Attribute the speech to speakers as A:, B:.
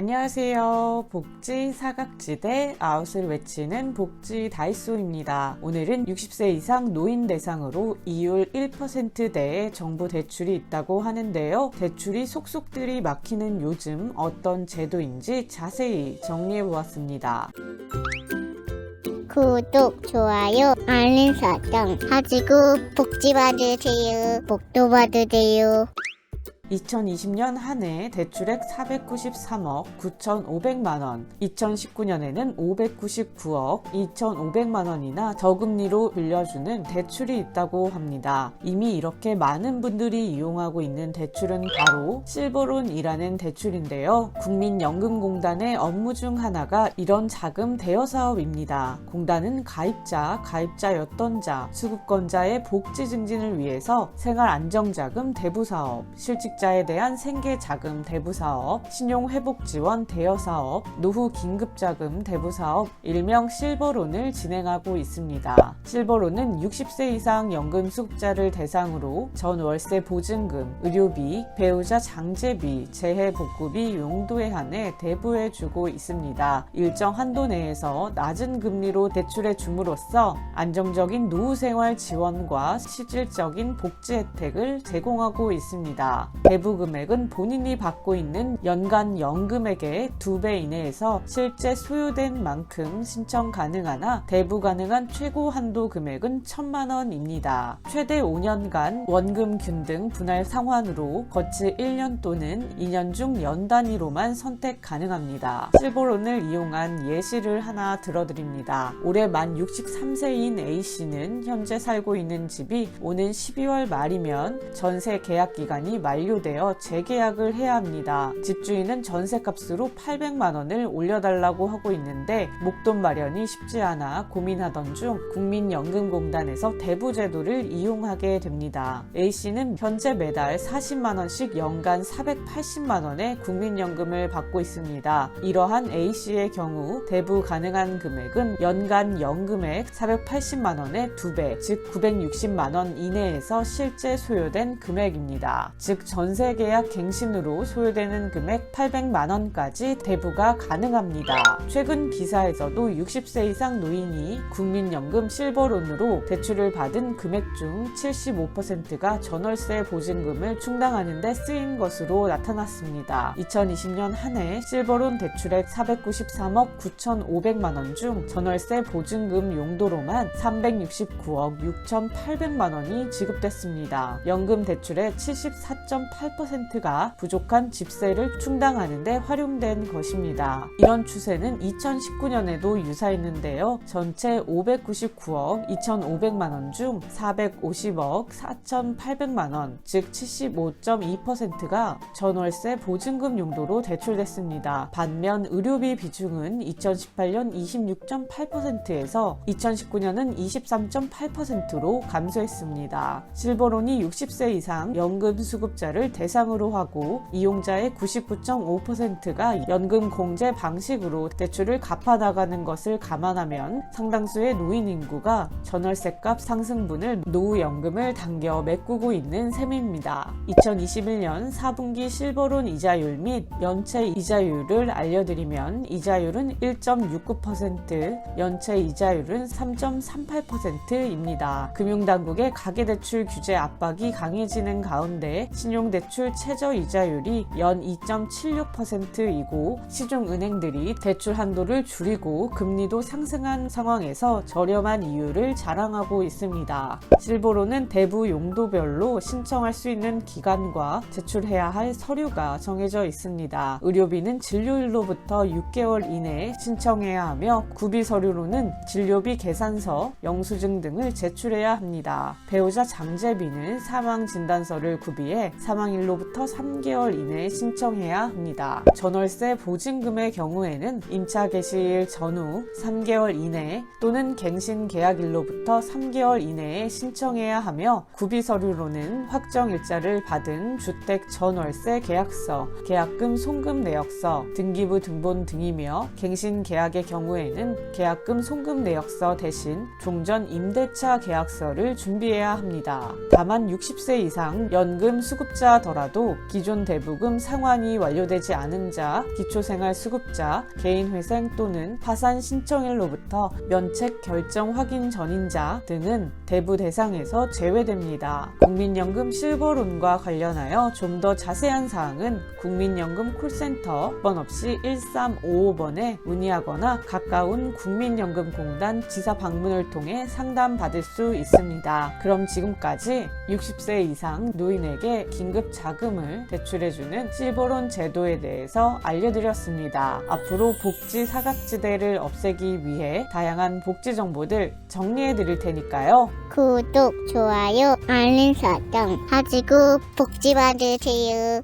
A: 안녕하세요. 복지 사각지대 아웃을 외치는 복지 다이소입니다. 오늘은 60세 이상 노인 대상으로 이율 1%대의 정부 대출이 있다고 하는데요. 대출이 속속들이 막히는 요즘 어떤 제도인지 자세히 정리해 보았습니다.
B: 구독, 좋아요, 알림 설정 하시고 복지 받으세요. 복도 받으세요.
A: 2020년 한 해 대출액 493억 9,500만 원, 2019년에는 599억 2,500만 원이나 저금리로 빌려주는 대출이 있다고 합니다. 이미 이렇게 많은 분들이 이용하고 있는 대출은 바로 실버론이라는 대출인데요. 국민연금공단의 업무 중 하나가 이런 자금 대여 사업입니다. 공단은 가입자, 가입자였던 자, 수급권자의 복지 증진을 위해서 생활 안정자금 대부 사업, 실직 자에 대한 생계 자금 대부 사업, 신용 회복 지원 대여 사업, 노후 긴급 자금 대부 사업, 일명 실버론을 진행하고 있습니다. 실버론은 60세 이상 연금 수급자를 대상으로 전 월세 보증금, 의료비, 배우자 장제비, 재해 복구비 용도에 한해 대부해 주고 있습니다. 일정 한도 내에서 낮은 금리로 대출해 줌으로써 안정적인 노후 생활 지원과 실질적인 복지 혜택을 제공하고 있습니다. 대부 금액은 본인이 받고 있는 연간 연금액의 2배 이내에서 실제 소요된 만큼 신청 가능하나 대부 가능한 최고 한도 금액은 1천만 원입니다. 최대 5년간 원금 균등 분할 상환으로 거치 1년 또는 2년 중 연 단위로만 선택 가능합니다. 실버론을 이용한 예시를 하나 들어드립니다. 올해 만 63세인 A씨는 현재 살고 있는 집이 오는 12월 말이면 전세 계약 기간이 만료 되어 재계약을 해야 합니다. 집주인은 전세값으로 800만 원을 올려달라고 하고 있는데 목돈 마련이 쉽지 않아 고민하던 중 국민연금공단에서 대부 제도를 이용하게 됩니다. A씨는 현재 매달 40만 원씩 연간 480만 원의 국민연금을 받고 있습니다. 이러한 A씨의 경우 대부 가능한 금액은 연간 연금액 480만 원의 2배, 즉 960만 원 이내에서 실제 소요된 금액입니다. 즉 전세 계약 갱신으로 소요되는 금액 800만 원까지 대부가 가능합니다. 최근 기사에서도 60세 이상 노인이 국민연금 실버론으로 대출을 받은 금액 중 75%가 전월세 보증금을 충당하는 데 쓰인 것으로 나타났습니다. 2020년 한 해 실버론 대출액 493억 9,500만 원 중 전월세 보증금 용도로만 369억 6,800만 원이 지급됐습니다. 연금 대출의 74.8%가 부족한 집세를 충당하는 데 활용된 것입니다. 이런 추세는 2019년에도 유사했는데요. 전체 599억 2,500만 원 중 450억 4,800만 원, 즉 75.2%가 전월세 보증금 용도로 대출됐습니다. 반면 의료비 비중은 2018년 26.8%에서 2019년은 23.8%로 감소했습니다. 실버론이 60세 이상 연금 수급 자를 대상으로 하고 이용자의 99.5%가 연금 공제 방식으로 대출을 갚아 나가는 것을 감안하면 상당수의 노인 인구가 전월세값 상승분을 노후연금을 당겨 메꾸고 있는 셈입니다. 2021년 4분기 실버론 이자율 및 연체 이자율을 알려드리면 이자율은 1.69%, 연체 이자율은 3.38%입니다. 금융당국의 가계대출 규제 압박이 강해지는 가운데 신 용대출 최저 이자율이 연 2.76%이고 시중 은행들이 대출 한도를 줄이고 금리도 상승한 상황에서 저렴한 이유를 자랑하고 있습니다. 실버로는 대부 용도별로 신청할 수 있는 기간과 제출해야 할 서류가 정해져 있습니다. 의료비는 진료일로부터 6개월 이내에 신청해야 하며 구비 서류로는 진료비 계산서, 영수증 등을 제출해야 합니다. 배우자 장제비는 사망 진단서를 구비해 사망일로부터 3개월 이내에 신청해야 합니다. 전월세 보증금의 경우에는 임차 개시일 전후 3개월 이내 또는 갱신 계약일로부터 3개월 이내에 신청해야 하며 구비 서류로는 확정 일자를 받은 주택 전월세 계약서, 계약금 송금 내역서, 등기부 등본 등이며 갱신 계약의 경우에는 계약금 송금 내역서 대신 종전 임대차 계약서를 준비해야 합니다. 다만 60세 이상 연금 수급 자 투자하더라도 기존 대부금 상환이 완료되지 않은 자, 기초생활 수급자, 개인회생 또는 파산 신청일로부터 면책 결정 확인 전인 자 등은 대부 대상에서 제외됩니다. 국민연금 실버론과 관련하여 좀 더 자세한 사항은 국민연금 콜센터 번 없이 1355번에 문의하거나 가까운 국민연금공단 지사 방문을 통해 상담 받을 수 있습니다. 그럼 지금까지 60세 이상 노인에게 긴급 자금을 대출해주는 실버론 제도에 대해서 알려드렸습니다. 앞으로 복지 사각지대를 없애기 위해 다양한 복지 정보들 정리해 드릴 테니까요.
B: 구독, 좋아요, 알림 설정 하시고 복지 받으세요.